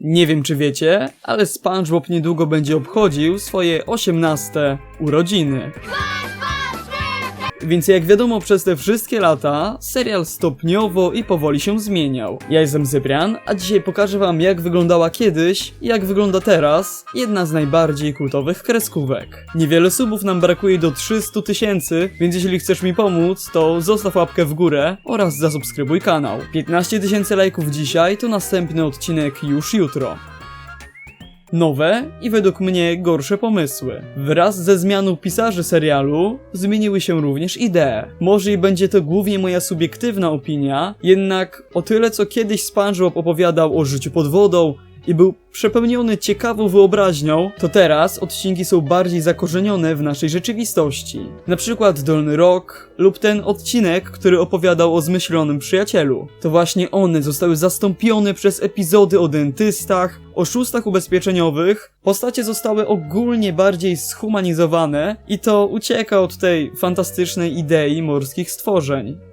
Nie wiem czy wiecie, ale SpongeBob niedługo będzie obchodził swoje 18 urodziny. Więc jak wiadomo przez te wszystkie lata, serial stopniowo i powoli się zmieniał. Ja jestem Zybrian, a dzisiaj pokażę wam jak wyglądała kiedyś i jak wygląda teraz jedna z najbardziej kultowych kreskówek. Niewiele subów nam brakuje do 300 tysięcy, więc jeśli chcesz mi pomóc, to zostaw łapkę w górę oraz zasubskrybuj kanał. 15 tysięcy lajków dzisiaj to następny odcinek już jutro. Nowe i według mnie gorsze pomysły. Wraz ze zmianą pisarzy serialu zmieniły się również idee. Może i będzie to głównie moja subiektywna opinia, jednak o tyle co kiedyś SpongeBob opowiadał o życiu pod wodą i był przepełniony ciekawą wyobraźnią, to teraz odcinki są bardziej zakorzenione w naszej rzeczywistości. Na przykład Dolny Rok lub ten odcinek, który opowiadał o zmyślonym przyjacielu. To właśnie one zostały zastąpione przez epizody o dentystach, oszustach ubezpieczeniowych. Postacie zostały ogólnie bardziej schumanizowane i to ucieka od tej fantastycznej idei morskich stworzeń.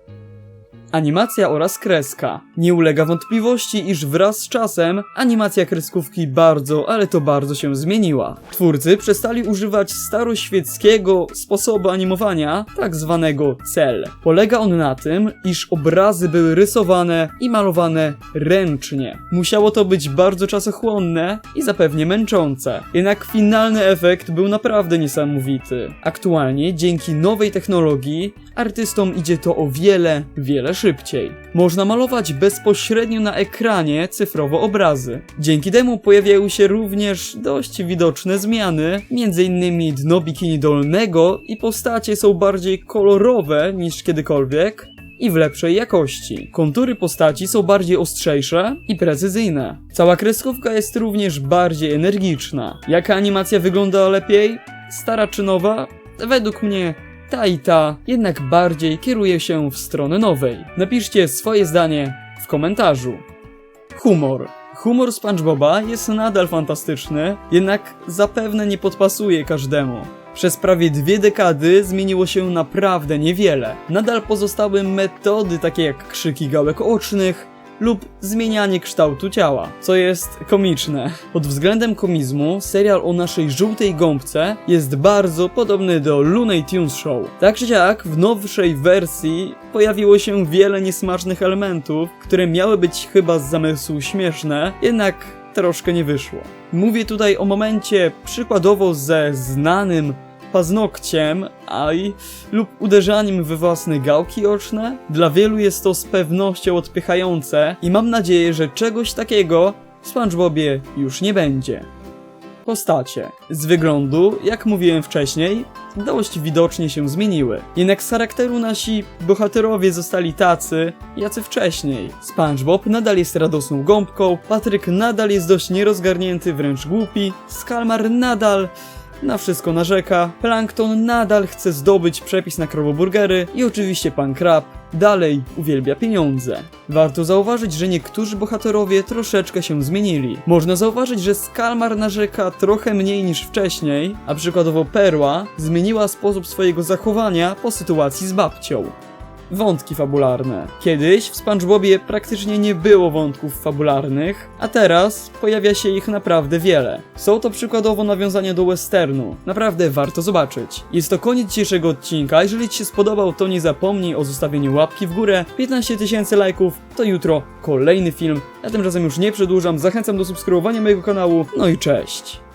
Animacja oraz kreska. Nie ulega wątpliwości, iż wraz z czasem animacja kreskówki bardzo, ale to bardzo się zmieniła. Twórcy przestali używać staroświeckiego sposobu animowania, tak zwanego cel. Polega on na tym, iż obrazy były rysowane i malowane ręcznie. Musiało to być bardzo czasochłonne i zapewnie męczące. Jednak finalny efekt był naprawdę niesamowity. Aktualnie, dzięki nowej technologii, artystom idzie to o wiele, wiele szybciej. Można malować bezpośrednio na ekranie cyfrowo obrazy. Dzięki temu pojawiają się również dość widoczne zmiany, m.in. dno bikini dolnego i postacie są bardziej kolorowe niż kiedykolwiek, i w lepszej jakości. Kontury postaci są bardziej ostrzejsze i precyzyjne. Cała kreskówka jest również bardziej energiczna. Jaka animacja wygląda lepiej? Stara czy nowa? Według mnie ta i ta, jednak bardziej kieruje się w stronę nowej. Napiszcie swoje zdanie w komentarzu. Humor. Humor SpongeBoba jest nadal fantastyczny, jednak zapewne nie podpasuje każdemu. Przez prawie dwie dekady zmieniło się naprawdę niewiele. Nadal pozostały metody takie jak krzyki gałek ocznych, lub zmienianie kształtu ciała, co jest komiczne. Pod względem komizmu, serial o naszej żółtej gąbce jest bardzo podobny do Looney Tunes Show. Tak czy siak, w nowszej wersji pojawiło się wiele niesmacznych elementów, które miały być chyba z zamysłu śmieszne, jednak troszkę nie wyszło. Mówię tutaj o momencie przykładowo ze znanym paznokciem, aj, lub uderzaniem we własne gałki oczne. Dla wielu jest to z pewnością odpychające i mam nadzieję, że czegoś takiego w SpongeBobie już nie będzie. Postacie. Z wyglądu, jak mówiłem wcześniej, dość widocznie się zmieniły. Jednak z charakteru nasi bohaterowie zostali tacy, jacy wcześniej. SpongeBob nadal jest radosną gąbką, Patryk nadal jest dość nierozgarnięty, wręcz głupi, Skalmar nadal na wszystko narzeka, Plankton nadal chce zdobyć przepis na krowoburgery i oczywiście pan Krab dalej uwielbia pieniądze. Warto zauważyć, że niektórzy bohaterowie troszeczkę się zmienili. Można zauważyć, że Skalmar narzeka trochę mniej niż wcześniej, a przykładowo Perła zmieniła sposób swojego zachowania po sytuacji z babcią. Wątki fabularne. Kiedyś w SpongeBobie praktycznie nie było wątków fabularnych, a teraz pojawia się ich naprawdę wiele. Są to przykładowo nawiązania do westernu. Naprawdę warto zobaczyć. Jest to koniec dzisiejszego odcinka. Jeżeli Ci się spodobał, to nie zapomnij o zostawieniu łapki w górę. 15 tysięcy lajków, to jutro kolejny film. Ja tymczasem już nie przedłużam, zachęcam do subskrybowania mojego kanału. No i cześć.